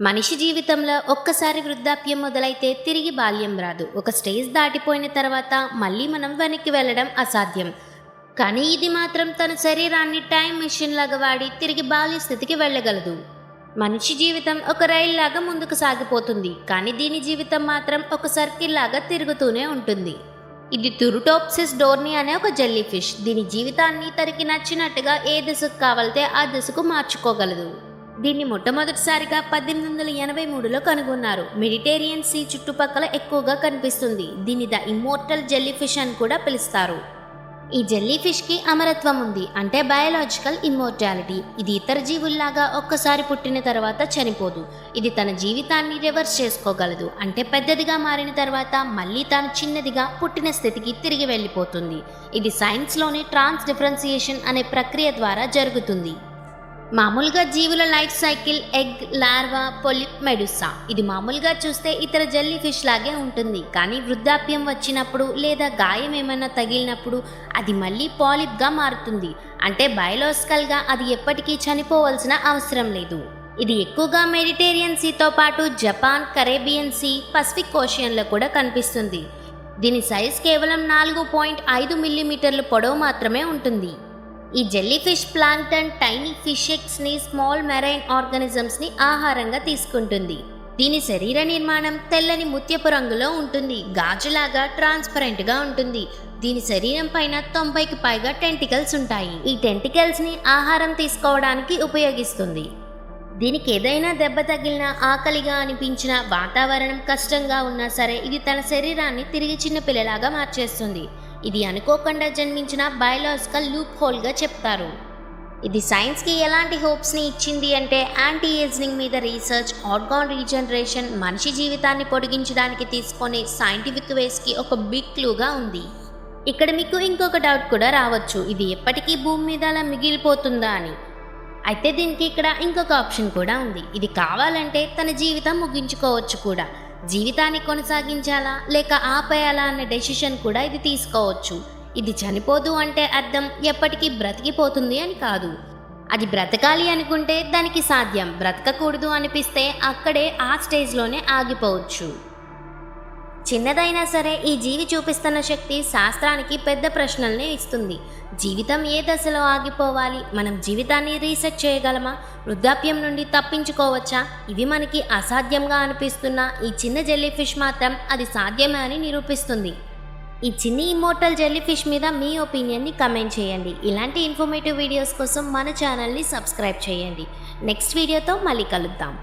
మనిషి జీవితంలో ఒక్కసారి వృద్ధాప్యం మొదలైతే తిరిగి బాల్యం రాదు. ఒక స్టేజ్ దాటిపోయిన తర్వాత మళ్ళీ మనం వెనక్కి వెళ్ళడం అసాధ్యం. కానీ ఇది మాత్రం తన శరీరాన్ని టైం మిషన్ లాగా వాడి తిరిగి బాల్య స్థితికి వెళ్ళగలదు. మనిషి జీవితం ఒక రైలు లాగా ముందుకు సాగిపోతుంది. కానీ దీని జీవితం మాత్రం ఒక సర్కిల్ లాగా తిరుగుతూనే ఉంటుంది. ఇది తురుటోప్సిస్ డోర్ని అనే ఒక జెల్లీ ఫిష్ దీని జీవితాన్ని తనకి నచ్చినట్టుగా ఏ దిశకు కావాలితే ఆ దిశకు మార్చుకోగలదు. దీన్ని మొట్టమొదటిసారిగా పద్దెనిమిది వందల ఎనభై మూడులో కనుగొన్నారు. మెడిటేరియన్ సీ చుట్టుపక్కల ఎక్కువగా కనిపిస్తుంది. దీన్ని ద ఇమ్మోర్టల్ జెల్లీ ఫిష్ అని కూడా పిలుస్తారు. ఈ జెల్లీ ఫిష్కి అమరత్వం ఉంది. అంటే బయాలజికల్ ఇమ్మోర్టాలిటీ ఇది ఇతర జీవుల్లాగా ఒక్కసారి పుట్టిన తర్వాత చనిపోదు. ఇది తన జీవితాన్ని రివర్స్ చేసుకోగలదు. అంటే పెద్దదిగా మారిన తర్వాత మళ్ళీ తాను చిన్నదిగా పుట్టిన స్థితికి తిరిగి వెళ్ళిపోతుంది. ఇది సైన్స్లోని ట్రాన్స్ డిఫరెన్సియేషన్ అనే ప్రక్రియ ద్వారా జరుగుతుంది. మామూలుగా జీవుల life cycle egg larva polyp medusa. ఇది మామూలుగా చూస్తే ఇతర జల్లీ ఫిష్ లాగే ఉంటుంది. కానీ వృద్ధాప్యం వచ్చినప్పుడు లేదా గాయం ఏమైనా తగిలినప్పుడు అది మళ్ళీ పాలిప్గా మారుతుంది. అంటే బయలాజికల్గా అది ఎప్పటికీ చనిపోవలసిన అవసరం లేదు. ఇది ఎక్కువగా మెడిటేరియన్ సీతో పాటు జపాన్ కరేబియన్ సీ పసిఫిక్ ఓషియన్లో కూడా కనిపిస్తుంది. దీని సైజ్ కేవలం నాలుగు పాయింట్ ఐదు మిల్లీమీటర్ల పొడవు మాత్రమే ఉంటుంది. ఈ జెల్లీ ఫిష్ ప్లాంక్టన్ టైనీ ఫిషెక్స్ని స్మాల్ మెరైన్ ఆర్గానిజమ్స్ని ఆహారంగా తీసుకుంటుంది. దీని శరీర నిర్మాణం తెల్లని ముత్యపు రంగులో ఉంటుంది. గాజులాగా ట్రాన్స్పరెంట్గా ఉంటుంది. దీని శరీరం పైన తొంభైకి పైగా టెంటికల్స్ ఉంటాయి. ఈ టెంటికల్స్ని ఆహారం తీసుకోవడానికి ఉపయోగిస్తుంది. దీనికి ఏదైనా దెబ్బ తగిలినా ఆకలిగా అనిపించిన వాతావరణం కష్టంగా ఉన్నా సరే ఇది తన శరీరాన్ని తిరిగి చిన్న పిల్లలాగా మార్చేస్తుంది. ఇది అనుకోకుండా జన్మించిన బయలాజికల్ లూప్ హోల్గా చెప్తారు. ఇది సైన్స్కి ఎలాంటి హోప్స్ని ఇచ్చింది అంటే యాంటీ ఏజింగ్ మీద రీసెర్చ్ ఆర్గాన్ రీజనరేషన్ మనిషి జీవితాన్ని పొడిగించడానికి తీసుకునే సైంటిఫిక్ వేస్కి ఒక బిగ్ క్లూగా ఉంది. ఇక్కడ మీకు ఇంకొక డౌట్ కూడా రావచ్చు. ఇది ఎప్పటికీ భూమి మీద అలా మిగిలిపోతుందా అని. అయితే దీనికి ఇక్కడ ఇంకొక ఆప్షన్ కూడా ఉంది. ఇది కావాలంటే తన జీవితం ముగించుకోవచ్చు కూడా. జీవితాన్ని కొనసాగించాలా లేక ఆపేయాలా అనే డెసిషన్ కూడా ఇది తీసుకోవచ్చు. ఇది చనిపోదు అంటే అర్థం ఎప్పటికీ బ్రతికిపోతుంది అని కాదు. అది బ్రతకాలి అనుకుంటే దానికి సాధ్యం. బ్రతకకూడదు అనిపిస్తే అక్కడే ఆ స్టేజ్లోనే ఆగిపోవచ్చు. చిన్నదైనా సరే ఈ జీవి చూపిస్తున్న శక్తి శాస్త్రానికి పెద్ద ప్రశ్నల్ని ఇస్తుంది. జీవితం ఏ దశలో ఆగిపోవాలి? మనం జీవితాన్ని రీసెట్ చేయగలమా? వృద్ధాప్యం నుండి తప్పించుకోవచ్చా? ఇవి మనకి అసాధ్యంగా అనిపిస్తున్న ఈ చిన్న జెల్లీ ఫిష్ మాత్రం అది సాధ్యమే అని నిరూపిస్తుంది. ఈ చిన్ని ఇమోటల్ జెల్లీ ఫిష్ మీద మీ ఒపీనియన్ని కమెంట్ చేయండి. ఇలాంటి ఇన్ఫర్మేటివ్ వీడియోస్ కోసం మన ఛానల్ని సబ్స్క్రైబ్ చేయండి. నెక్స్ట్ వీడియోతో మళ్ళీ కలుద్దాం.